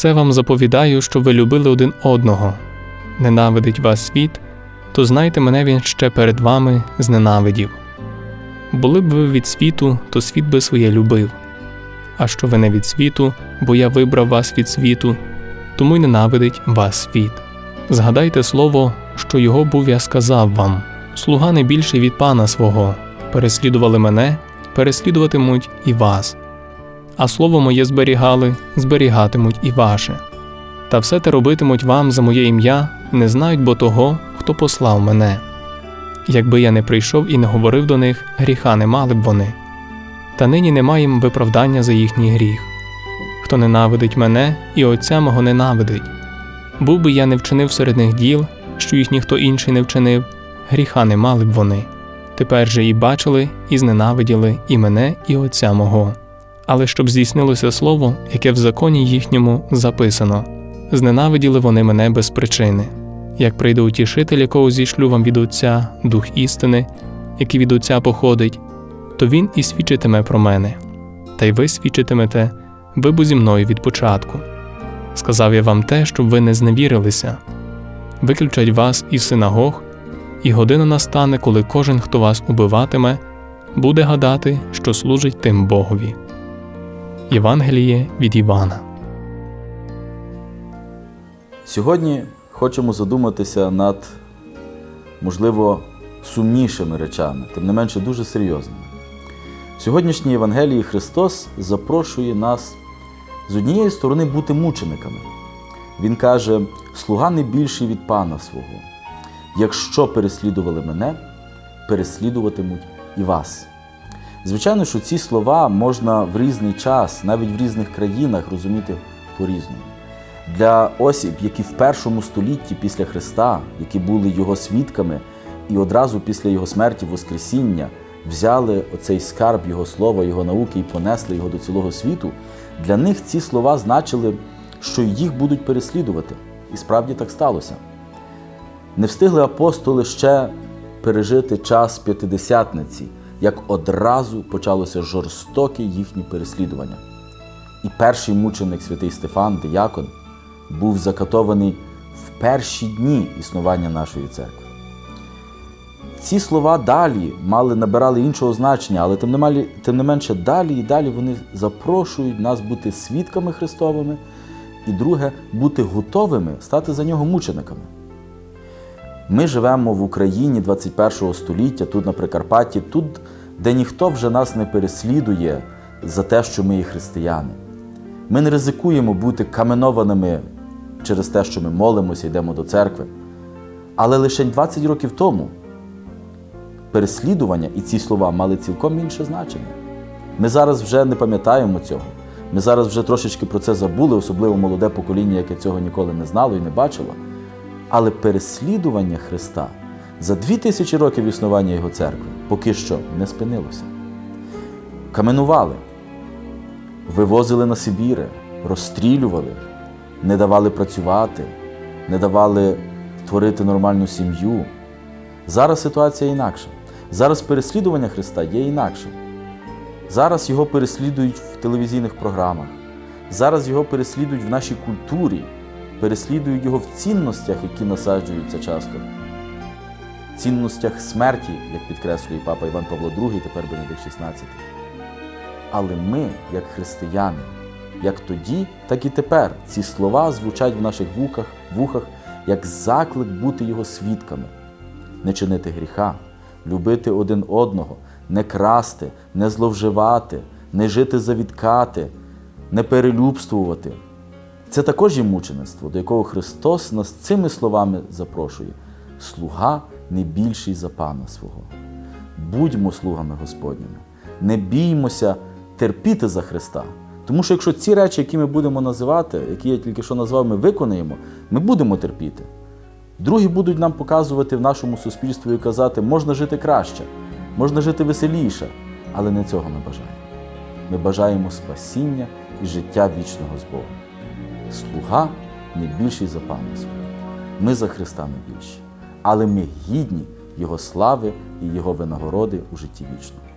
Це вам заповідаю, щоб ви любили один одного. Ненавидить вас світ, то знайте мене він ще перед вами зненавидів. Були б ви від світу, то світ би своє любив. А що ви не від світу, бо я вибрав вас від світу, тому й ненавидить вас світ. Згадайте слово, що його був я сказав вам: слуга не більший від пана свого, переслідували мене, переслідуватимуть і вас. А слово моє зберігали, зберігатимуть і ваше. Та все те робитимуть вам за моє ім'я, не знають бо того, хто послав мене. Якби я не прийшов і не говорив до них, гріха не мали б вони. Та нині немає їм виправдання за їхній гріх. Хто ненавидить мене, і Отця мого ненавидить. Був би я не вчинив серед них діл, що їх ніхто інший не вчинив, гріха не мали б вони. Тепер же і бачили, і зненавиділи і мене, і Отця мого. Але щоб здійснилося слово, яке в законі їхньому записано зненавиділи вони мене без причини. Як прийде утішитель, якого зійшлю вам від Отця, Дух істини, який від Отця походить, то він і свідчитиме про мене, та й ви свідчитимете, ви бо зі мною від початку. Сказав я вам те, щоб ви не зневірилися. Виключать вас із синагог, і година настане, коли кожен, хто вас убиватиме, буде гадати, що служить тим Богові. Євангеліє від Івана. Сьогодні хочемо задуматися над, можливо, сумнішими речами, тим не менше дуже серйозними. В сьогоднішній Євангелії Христос запрошує нас з однієї сторони бути мучениками. Він каже: слуга не більший від пана свого. Якщо переслідували мене, переслідуватимуть і вас. Звичайно, що ці слова можна в різний час, навіть в різних країнах розуміти по-різному. Для осіб, які в першому столітті після Христа, які були його свідками, і одразу після його смерті, Воскресіння, взяли оцей скарб Його слова, Його науки і понесли його до цілого світу, для них ці слова значили, що їх будуть переслідувати. І справді так сталося. Не встигли апостоли ще пережити час п'ятидесятниці, як одразу почалося жорстоке їхнє переслідування. І перший мученик святий Стефан, диякон, був закатований в перші дні існування нашої церкви. Ці слова далі мали набирали іншого значення, але тим не, малі, тим не менше далі і далі вони запрошують нас бути свідками Христовими, і друге, бути готовими стати за нього мучениками. Ми живемо в Україні 21 століття, тут на Прикарпатті, тут, де ніхто вже нас не переслідує за те, що ми є християни. Ми не ризикуємо бути каменованими через те, що ми молимося, йдемо до церкви. Але лише 20 років тому переслідування і ці слова мали цілком інше значення. Ми зараз вже не пам'ятаємо цього. Ми зараз вже трошечки про це забули, особливо молоде покоління, яке цього ніколи не знало і не бачило. Але переслідування Христа за дві тисячі років існування Його церкви поки що не спинилося. Каменували, вивозили на Сибіри, розстрілювали, не давали працювати, не давали творити нормальну сім'ю. Зараз ситуація інакша. Зараз переслідування Христа є інакшим. Зараз його переслідують в телевізійних програмах. Зараз його переслідують в нашій культурі, переслідують його в цінностях, які насаджуються часто. Цінностях смерті, як підкреслює папа Іван Павло II, тепер Бенедикт XVI. Але ми, як християни, як тоді, так і тепер ці слова звучать в наших вухах, вухах як заклик бути його свідками, не чинити гріха, любити один одного, не красти, не зловживати, не жити за відкати, не перелюбствувати. Це також є мучеництво, до якого Христос нас цими словами запрошує: слуга не більший за пана свого. Будьмо слугами Господніми, не біймося терпіти за Христа. Тому що якщо ці речі, які ми будемо називати, які я тільки що назвав, ми виконаємо, ми будемо терпіти. Другі будуть нам показувати в нашому суспільстві і казати, можна жити краще, можна жити веселіше, але не цього ми бажаємо. Ми бажаємо спасіння і життя вічного з Богом. Слуга не більший за пана свого. Ми за Христа не більші, але ми гідні Його слави і Його винагороди у житті вічному.